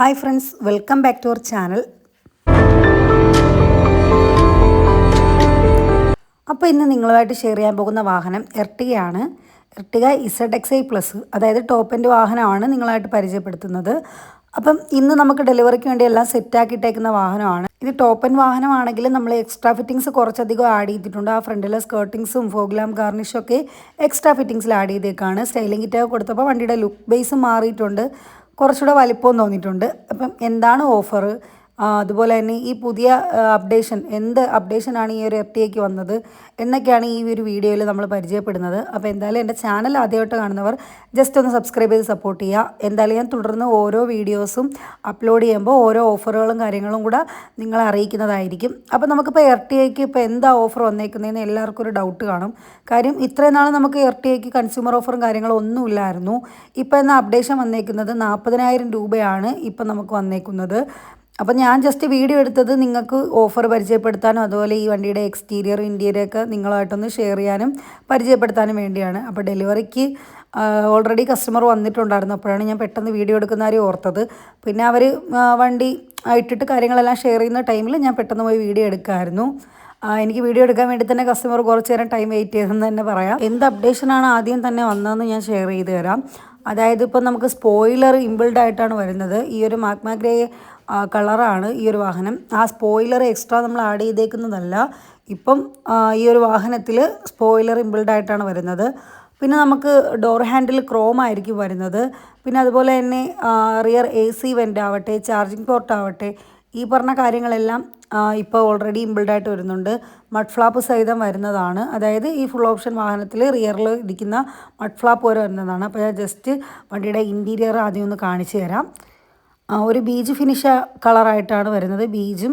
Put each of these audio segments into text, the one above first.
Hi friends welcome back to our channel. അപ്പോൾ ഇന്ന് നിങ്ങളുമായിട്ട് ഷെയർ ചെയ്യാൻ പോകുന്ന വാഹനം എർട്ടികയാണ് Ertiga Z X I plus അതായത് ടോപ്പ് എന്റെ വാഹനമാണ് നിങ്ങളായിട്ട് പരിചയപ്പെടുത്തുന്നത്. അപ്പം ഇന്ന് നമുക്ക് ഡെലിവറിക്ക് വേണ്ടി എല്ലാം സെറ്റാക്കിയിട്ടേക്കുന്ന വാഹനമാണ്. ഇത് ടോപ്പൻ വാഹനമാണെങ്കിൽ നമ്മൾ എക്സ്ട്രാ ഫിറ്റിങ്സ് കുറച്ചധികം ആഡ് ചെയ്തിട്ടുണ്ട്. ആ ഫ്രണ്ടിലെ സ്കേർട്ടിങ്സും ഫോഗ്ലാം ഗാർണിഷും ഒക്കെ എക്സ്ട്രാ ഫിറ്റിങ്സിൽ ആഡ് ചെയ്തേക്കാണ്. സ്റ്റൈലിംഗ് കിറ്റൊക്കെ കൊടുത്തപ്പോൾ വണ്ടിയുടെ ലുക്ക് ബേസ് മാറിയിട്ടുണ്ട്. കുറച്ചുകൂടെ വലിപ്പം തോന്നിയിട്ടുണ്ട്. അപ്പം എന്താണ് ഓഫർ അതുപോലെ തന്നെ ഈ പുതിയ അപ്ഡേഷൻ എന്ത് അപ്ഡേഷനാണ് ഈ ഒരു എർട്ടിയേക്ക് വന്നത് എന്നൊക്കെയാണ് ഈ ഒരു വീഡിയോയിൽ നമ്മൾ പരിചയപ്പെടുന്നത്. അപ്പോൾ എന്തായാലും എന്റെ ചാനൽ ആദ്യമായിട്ട് കാണുന്നവർ ജസ്റ്റ് ഒന്ന് സബ്സ്ക്രൈബ് ചെയ്ത് സപ്പോർട്ട് ചെയ്യുക. എന്തായാലും ഞാൻ തുടർന്ന് ഓരോ വീഡിയോസും അപ്ലോഡ് ചെയ്യുമ്പോൾ ഓരോ ഓഫറുകളും കാര്യങ്ങളും കൂടെ നിങ്ങളെ അറിയിക്കുന്നതായിരിക്കും. അപ്പോൾ നമുക്കിപ്പോൾ എഫ് ടി എക്ക് ഇപ്പോൾ എന്താ ഓഫർ വന്നേക്കുന്നതെന്ന് എല്ലാവർക്കും ഒരു ഡൗട്ട് കാണും. കാര്യം ഇത്രയും നാൾ നമുക്ക് എഫ് ടി എക്ക് കൺസ്യൂമർ ഓഫറും കാര്യങ്ങളും ഒന്നുമില്ലായിരുന്നു ഇപ്പോൾ എന്ന അപ്ഡേഷൻ വന്നേക്കുന്നത് നാൽപ്പതിനായിരം രൂപയാണ് ഇപ്പം നമുക്ക് വന്നേക്കുന്നത്. അപ്പോൾ ഞാൻ ജസ്റ്റ് വീഡിയോ എടുത്തത് നിങ്ങൾക്ക് ഓഫർ പരിചയപ്പെടുത്താനും അതുപോലെ ഈ വണ്ടിയുടെ എക്സ്റ്റീരിയർ ഇന്റീരിയർ ഒക്കെ നിങ്ങളായിട്ടൊന്ന് ഷെയർ ചെയ്യാനും പരിചയപ്പെടുത്താനും വേണ്ടിയാണ്. അപ്പോൾ ഡെലിവറിക്ക് ഓൾറെഡി കസ്റ്റമർ വന്നിട്ടുണ്ടായിരുന്നു. അപ്പോഴാണ് ഞാൻ പെട്ടെന്ന് വീഡിയോ എടുക്കുന്നവരെ ഓർത്തത്. പിന്നെ അവർ വണ്ടി ഇട്ടിട്ട് കാര്യങ്ങളെല്ലാം ഷെയർ ചെയ്യുന്ന ടൈമിൽ ഞാൻ പെട്ടെന്ന് പോയി വീഡിയോ എടുക്കാമായിരുന്നു എനിക്ക് വീഡിയോ എടുക്കാൻ വേണ്ടി തന്നെ കസ്റ്റമർ കുറച്ച് നേരം ടൈം വെയിറ്റ് ചെയ്തെന്ന് തന്നെ പറയാം. എന്ത് അപ്ഡേഷനാണ് ആദ്യം തന്നെ വന്നതെന്ന് ഞാൻ ഷെയർ ചെയ്ത് തരാം. അതായത് ഇപ്പോൾ നമുക്ക് സ്പോയിലർ ഇമ്പിൾഡ് ആയിട്ടാണ് വരുന്നത്. ഈ ഒരു മാഗ്മ കളറാണ് ഈ ഒരു വാഹനം. ആ സ്പോയിലർ എക്സ്ട്രാ നമ്മൾ ആഡ് ചെയ്തേക്കുന്നതല്ല. ഇപ്പം ഈ ഒരു വാഹനത്തിൽ സ്പോയിലർ ഇമ്പിൾഡ് ആയിട്ടാണ് വരുന്നത്. പിന്നെ നമുക്ക് ഡോർ ഹാൻഡിൽ ക്രോം ആയിരിക്കും വരുന്നത്. പിന്നെ അതുപോലെ തന്നെ റിയർ എ സി വെന്റ് ആവട്ടെ ചാർജിങ് പോർട്ട് ആവട്ടെ ഈ പറഞ്ഞ കാര്യങ്ങളെല്ലാം ഇപ്പോൾ ഓൾറെഡി ഇമ്പിൾഡായിട്ട് വരുന്നുണ്ട്. മഡ് ഫ്ലാപ്പ് സഹിതം വരുന്നതാണ്. അതായത് ഈ ഫുൾ ഓപ്ഷൻ വാഹനത്തിൽ റിയറിൽ ഇരിക്കുന്ന മഡ് ഫ്ലാപ്പ് വരെ വരുന്നതാണ്. അപ്പോൾ ഞാൻ ജസ്റ്റ് വണ്ടിയുടെ ഇന്റീരിയർ ആദ്യം ഒന്ന് കാണിച്ചു തരാം. ഒരു ബീജ് ഫിനിഷ് കളറായിട്ടാണ് വരുന്നത്. ബീജും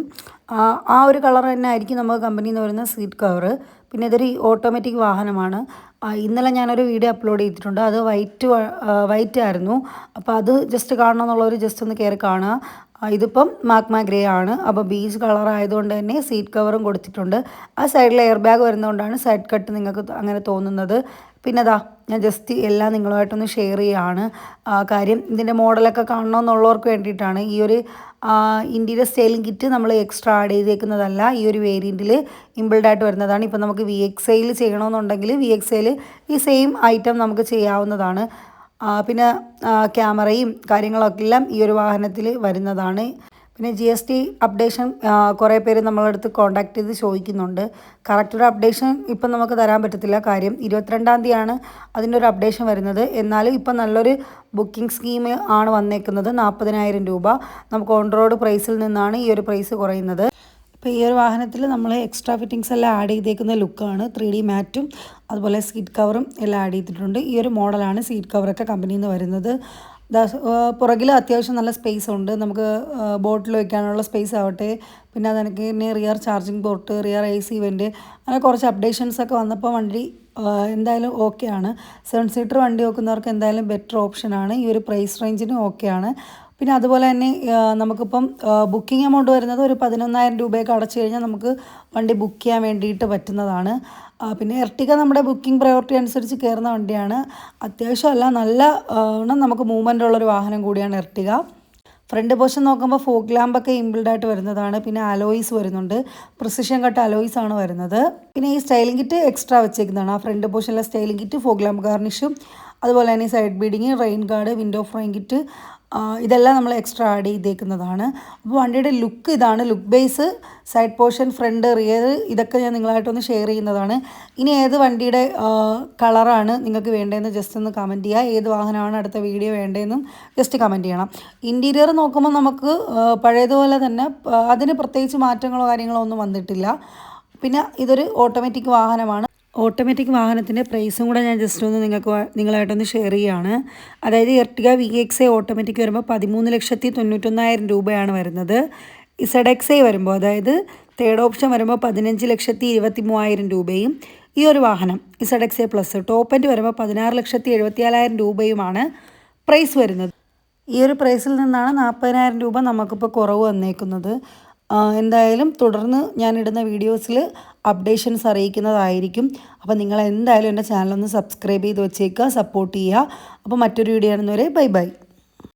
ആ ഒരു കളർ തന്നെ ആയിരിക്കും നമുക്ക് കമ്പനിയിൽ നിന്ന് വരുന്ന സീറ്റ് കവർ പിന്നെ ഇതൊരു ഓട്ടോമാറ്റിക് വാഹനമാണ്. ഇന്നലെ ഞാനൊരു വീഡിയോ അപ്ലോഡ് ചെയ്തിട്ടുണ്ട്. അത് വൈറ്റ് വൈറ്റ് ആയിരുന്നു. അപ്പോൾ അത് ജസ്റ്റ് കാണണമെന്നുള്ളവർ ജസ്റ്റ് ഒന്ന് കയറി കാണുക. ഇതിപ്പം മാക്മ ഗ്രേ ആണ്. അപ്പോൾ ബീച്ച് കളർ ആയതുകൊണ്ട് തന്നെ സീറ്റ് കവറും കൊടുത്തിട്ടുണ്ട്. ആ സൈഡിൽ എയർ ബാഗ് വരുന്നതുകൊണ്ടാണ് സൈഡ് കട്ട് നിങ്ങൾക്ക് അങ്ങനെ തോന്നുന്നത്. പിന്നെ അതാ ഞാൻ ജസ്റ്റ് എല്ലാം നിങ്ങളുമായിട്ടൊന്ന് ഷെയർ ചെയ്യുകയാണ് കാര്യം ഇതിന്റെ മോഡലൊക്കെ കാണണമെന്നുള്ളവർക്ക് വേണ്ടിയിട്ടാണ്. ഈ ഒരു ഇന്റീരിയർ സ്റ്റൈലിംഗ് കിറ്റ് നമ്മൾ എക്സ്ട്രാ ആഡ് ചെയ്തേക്കുന്നതല്ല. ഈ ഒരു വേരിയന്റിൽ ഇമ്പിൾഡായിട്ട് വരുന്നതാണ്. ഇപ്പോൾ നമുക്ക് വി എക്സ് ഐയിൽ ചെയ്യണമെന്നുണ്ടെങ്കിൽ വി എക്സ് ഐയിൽ ഈ സെയിം ഐറ്റം നമുക്ക് ചെയ്യാവുന്നതാണ്. പിന്നെ ക്യാമറയും കാര്യങ്ങളൊക്കെ എല്ലാം ഈ ഒരു വാഹനത്തിൽ വരുന്നതാണ്. പിന്നെ ജി എസ് ടി അപ്ഡേഷൻ കുറേ പേര് നമ്മളടുത്ത് കോൺടാക്ട് ചെയ്ത് ചോദിക്കുന്നുണ്ട്. കറക്റ്റ് ഒരു അപ്ഡേഷൻ ഇപ്പം നമുക്ക് തരാൻ പറ്റത്തില്ല. കാര്യം ഇരുപത്തിരണ്ടാം തീയതിയാണ് അതിന്റെ ഒരു അപ്ഡേഷൻ വരുന്നത്. എന്നാലും ഇപ്പം നല്ലൊരു ബുക്കിംഗ് സ്കീം ആണ് വന്നേക്കുന്നത്. നാൽപ്പതിനായിരം രൂപ. നമുക്ക് ഓൺ റോഡ് പ്രൈസിൽ നിന്നാണ് ഈ ഒരു പ്രൈസ് കുറയുന്നത്. ഇപ്പോൾ ഈ ഒരു വാഹനത്തിൽ നമ്മൾ എക്സ്ട്രാ ഫിറ്റിങ്സ് എല്ലാം ആഡ് ചെയ്തേക്കുന്ന ലുക്കാണ് ത്രീ ഡി മാറ്റും അതുപോലെ സീറ്റ് കവറും എല്ലാം ആഡ് ചെയ്തിട്ടുണ്ട്. ഈ ഒരു മോഡലാണ് സീറ്റ് കവറൊക്കെ കമ്പനിയിൽ നിന്ന് വരുന്നത്. പുറകിൽ അത്യാവശ്യം നല്ല സ്പേസ് ഉണ്ട്. നമുക്ക് ബോട്ടിൽ വയ്ക്കാനുള്ള സ്പേസ് ആവട്ടെ. പിന്നെ അതെനിക്ക് rear charging port rear A C vent അങ്ങനെ കുറച്ച് അപ്ഡേഷൻസ് ഒക്കെ വന്നപ്പോൾ വണ്ടി എന്തായാലും ഓക്കെയാണ് സെവൻ സീറ്റർ വണ്ടി നോക്കുന്നവർക്ക് എന്തായാലും ബെറ്റർ ഓപ്ഷനാണ് ഈ ഒരു പ്രൈസ് റേഞ്ചിനും ഓക്കെയാണ് പിന്നെ അതുപോലെ തന്നെ നമുക്കിപ്പം ബുക്കിംഗ് എമൗണ്ട് വരുന്നത് ഒരു പതിനൊന്നായിരം രൂപയൊക്കെ അടച്ചു കഴിഞ്ഞാൽ നമുക്ക് വണ്ടി ബുക്ക് ചെയ്യാൻ വേണ്ടിയിട്ട് പറ്റുന്നതാണ്. പിന്നെ എർട്ടിക നമ്മുടെ ബുക്കിംഗ് പ്രയോറിറ്റി അനുസരിച്ച് കയറുന്ന വണ്ടിയാണ്. അത്യാവശ്യമല്ല നല്ല നമുക്ക് മൂവ്മെന്റ് ഉള്ളൊരു വാഹനം കൂടിയാണ് എർട്ടിക ഫ്രണ്ട് പോർഷൻ നോക്കുമ്പോൾ ഫോക്ക് ലാമ്പൊക്കെ ഇംബിൾഡായിട്ട് വരുന്നതാണ്. പിന്നെ അലോയിസ് വരുന്നുണ്ട്. പ്രിസിഷൻ കട്ട് അലോയിസ് ആണ് വരുന്നത്. പിന്നെ ഈ സ്റ്റൈലിംഗ് കിറ്റ് എക്സ്ട്രാ വെച്ചേക്കുന്നതാണ്. ആ ഫ്രണ്ട് പോർഷനിലെ സ്റ്റൈലിംഗ് കിറ്റ് ഫോക്ക് ലാമ്പ് ഗാർണിഷും അതുപോലെ തന്നെ side beading rain guard window frame kit ഇതെല്ലാം നമ്മൾ എക്സ്ട്രാ ആഡ് ചെയ്തേക്കുന്നതാണ്. അപ്പോൾ വണ്ടിയുടെ ലുക്ക് ഇതാണ്. Look base side portion front rear ഇതൊക്കെ ഞാൻ നിങ്ങളായിട്ടൊന്ന് ഷെയർ ചെയ്യുന്നതാണ്. ഇനി ഏത് വണ്ടിയുടെ കളറാണ് നിങ്ങൾക്ക് വേണ്ടതെന്ന് ജസ്റ്റ് ഒന്ന് കമന്റ് ചെയ്യുക ഏത് വാഹനമാണ് അടുത്ത വീഡിയോ വേണ്ടതെന്നും ജസ്റ്റ് കമന്റ് ചെയ്യണം. ഇന്റീരിയർ നോക്കുമ്പോൾ നമുക്ക് പഴയതുപോലെ തന്നെ അതിന് പ്രത്യേകിച്ച് മാറ്റങ്ങളോ കാര്യങ്ങളോ ഒന്നും വന്നിട്ടില്ല. പിന്നെ ഇതൊരു ഓട്ടോമാറ്റിക് വാഹനമാണ്. ഓട്ടോമാറ്റിക് വാഹനത്തിന്റെ പ്രൈസും കൂടെ ഞാൻ ജസ്റ്റ് ഒന്ന് നിങ്ങൾക്ക് നിങ്ങളായിട്ടൊന്ന് ഷെയർ ചെയ്യുകയാണ് അതായത് Ertiga V X I automatic വരുമ്പോൾ പതിമൂന്ന് ലക്ഷത്തി തൊണ്ണൂറ്റൊന്നായിരം രൂപയാണ് വരുന്നത്. ഇസഡ് എക്സ് ഐ വരുമ്പോൾ അതായത് തേർഡ് ഓപ്ഷൻ വരുമ്പോൾ പതിനഞ്ച് ലക്ഷത്തി ഇരുപത്തി മൂവായിരം രൂപയും ഈ ഒരു വാഹനം Z X I plus top end വരുമ്പോൾ പതിനാറ് ലക്ഷത്തി എഴുപത്തിനാലായിരം രൂപയുമാണ് പ്രൈസ് വരുന്നത്. ഈ ഒരു പ്രൈസിൽ നിന്നാണ് നാൽപ്പതിനായിരം രൂപ നമുക്കിപ്പോൾ കുറവ് വന്നേക്കുന്നത്. എന്തായാലും തുടർന്ന് ഞാനിടുന്ന വീഡിയോസിൽ അപ്ഡേഷൻസ് അറിയിക്കുന്നതായിരിക്കും. അപ്പോൾ നിങ്ങൾ എന്തായാലും എന്റെ ചാനലൊന്ന് സബ്സ്ക്രൈബ് ചെയ്ത് വെച്ചേക്കുക സപ്പോർട്ട് ചെയ്യുക. അപ്പോൾ മറ്റൊരു വീഡിയോ ആണെന്ന് വരെ ബൈ ബൈ.